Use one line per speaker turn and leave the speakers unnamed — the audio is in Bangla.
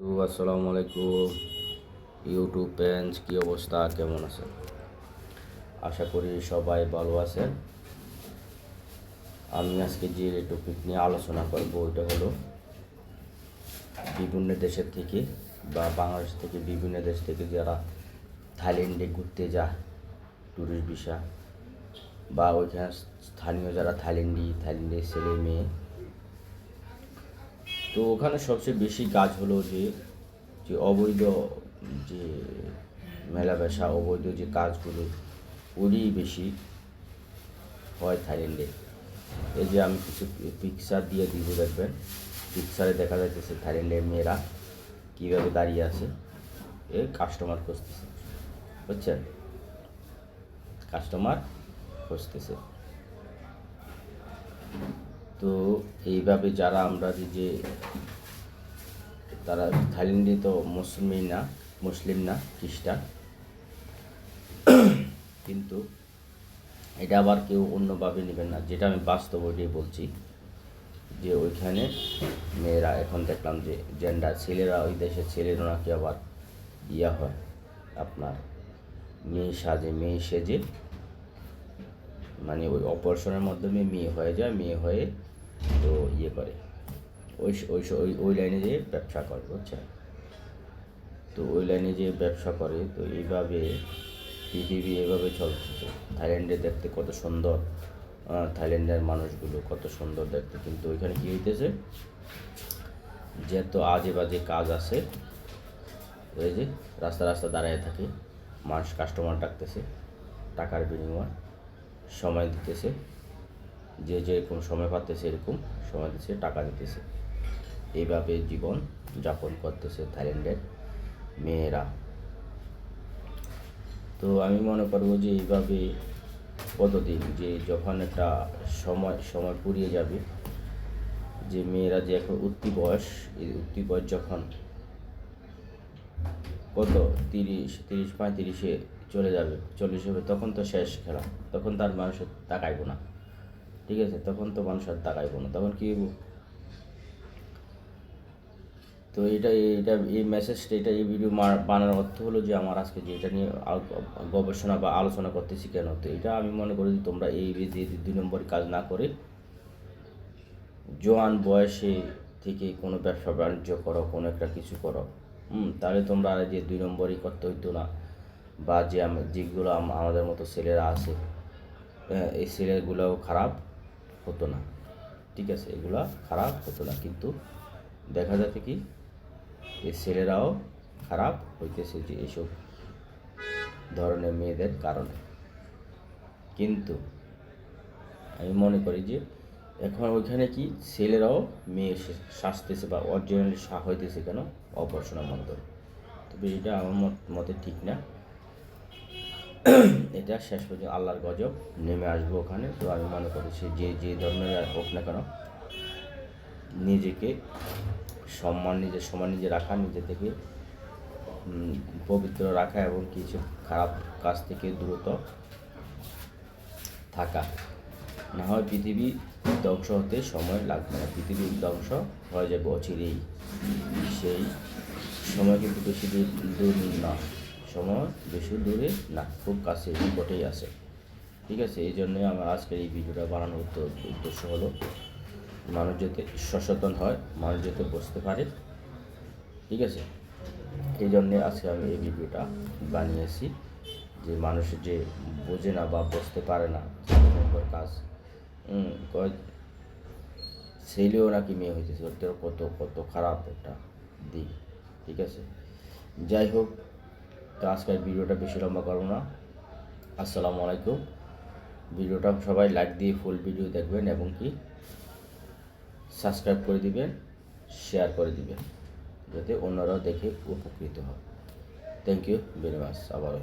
আসসালামু আলাইকুম। ইউটিউব পেন্স কী অবস্থা? কেমন আছে আশা করি সবাই ভালো আছেন। আমি আজকে যে টপিক নিয়ে আলোচনা করব, ওইটা হলো বিভিন্ন দেশের থেকে বা বাংলাদেশ থেকে বিভিন্ন দেশ থেকে যারা থাইল্যান্ডে ঘুরতে যায় ট্যুরিস্ট ভিসা বা ওইখানে স্থানীয় যারা থাইল্যান্ডি, থাইল্যান্ডের ছেলে মেয়ে তো ওখানে সবচেয়ে বেশি কাজ হলো যে যে অবৈধ, যে মেলা বেশা, অবৈধ যে কাজগুলো, ওরই বেশি হয় থাইল্যান্ডে। এই যে আমি কিছু পিকচার দিয়ে দিব দেখবেন। পিকচারে দেখা যাইতেছে থাইল্যান্ডের মেয়েরা কীভাবে দাঁড়িয়ে আছে। এ কাস্টমার খুঁজতেছে, বুঝছেন? কাস্টমার খুঁজতেছে। তো এইভাবে যারা আমরা যে- তারা থাইল্যান্ডে তো মুসলিম না মুসলিম না, খ্রিস্টান। কিন্তু এটা আবার কেউ অন্যভাবে নেবেন না। যেটা আমি বাস্তব ওইটাই বলছি যে ওইখানে মেয়েরা, এখন দেখলাম যে জেন্ডার ছেলেরা ওই দেশের ছেলেরা নাকি আবার ইয়া হয় আপনার মেয়ে সাজে, মেয়ে সেজে। মানে ওই অপারেশনের মাধ্যমে মেয়ে হয়ে যায়, মেয়ে হয়ে তো ইয়ে করে। ওই ওই ওই ওই লাইনে যে ব্যবসা করে, বুঝছেন? তো ওই লাইনে যে ব্যবসা করে, তো এইভাবে পৃথিবী এভাবে চলতেছে। থাইল্যান্ডে দেখতে কত সুন্দর থাইল্যান্ডের মানুষগুলো কত সুন্দর দেখতে। কিন্তু ওইখানে কী হইতেছে? যে তো আজে বাজে কাজ আছে, ওই যে রাস্তা রাস্তা দাঁড়ায় থাকে, মানুষ কাস্টমার ডাকতেছে, টাকার বিনিময় সময় দিতেছে। যে যেরকম সময় পাচ্ছে এরকম সময় দিতেছে টাকা দিতেছে। এইভাবে জীবন যাপন করতেছে থাইল্যান্ডের মেয়েরা। তো আমি মনে করব যে এইভাবে কতদিন যে যখন একটা সময় সময় পুরিয়ে যাবে, যে মেয়েরা যে এখন উত্তি বয়স, এই উত্তি বয়স যখন কত, তিরিশ তিরিশ পঁয়ত্রিশে চলে যাবে, চল্লিশ হবে, তখন তো শেষ খেলা, তখন তার মানুষের তাকাইব না। ঠিক আছে? তখন তো মানুষ আর তাকাইব না। তখন কি? তো এটা এটা এই মেসেজটা এটা এই ভিডিও বানানোর অর্থ হলো যে আমার আজকে যে এটা নিয়ে গবেষণা বা আলোচনা করতেছি কেন? তো এটা আমি মনে করি যে তোমরা এই যে দুই নম্বর কাজ না করে জোয়ান বয়সে থেকে কোনো ব্যবসা বাণিজ্য করো কোনো একটা কিছু করো হুম? তাহলে তোমরা আর যে দুই নম্বরই করতে হইতো না। বা যে যেগুলো আমাদের মতো ছেলেরা আছে হ্যাঁ, এই ছেলেগুলোও খারাপ। হতো না। ঠিক আছে, এগুলা খারাপ হতো না, কিন্তু দেখা যাচ্ছে কি এই ছেলেরাও খারাপ হইতেছে যে এইসব ধরনের মেয়েদের কারণে। কিন্তু আমি মনে করি যে এখন ওইখানে কি ছেলেরাও মেয়ে সাজতেছে বা অরিজিনালি হইতেছে কেন? অপারেশনের মাধ্যমে তবে এটা আমার মতে ঠিক না। এটা শেষ পর্যন্ত আল্লাহর গজব, নেমে আসব ওখানে। তো আমি মনে করি সে যে যে ধরনের হোক না কেন, নিজেকে সম্মান, নিজের সম্মান নিজে রাখা, নিজে থেকে পবিত্র রাখা এবং কিছু খারাপ কাজ থেকে দ্রুত থাকা। না হয় পৃথিবী ধ্বংস হতে সময় লাগবে না। পৃথিবীর ধ্বংস হয়ে যাবে অচিরেই। সেই সময় কিন্তু বেশি দূর দূর না। সময় বেশি দূরে না, খুব কাছে নিকটেই আছে। ঠিক আছে, এই জন্যই আমার আজকের এই ভিডিওটা বানানোর উদ্দেশ্য হলো, মানুষ যাতে সচেতন হয়, মানুষ যাতে বুঝতে পারে। ঠিক আছে, এই জন্যে আজকে আমি এই ভিডিওটা বানিয়েছি, যে মানুষ যে বোঝে না বা বুঝতে পারে না কাজ ছেলেও নাকি মেয়ে হইতেছে কত কত খারাপ একটা দিক। ঠিক আছে, যাই হোক তো আজকের ভিডিওটা বেশি লম্বা করব না। আসসালামু আলাইকুম। ভিডিওটা সবাই লাইক দিয়ে ফুল ভিডিও দেখবেন এবং কি সাবস্ক্রাইব করে দিবেন শেয়ার করে দিবেন, যাতে অন্যরাও দেখে উপকৃত হয় থ্যাংক ইউ ভেরি মাচ আবারও।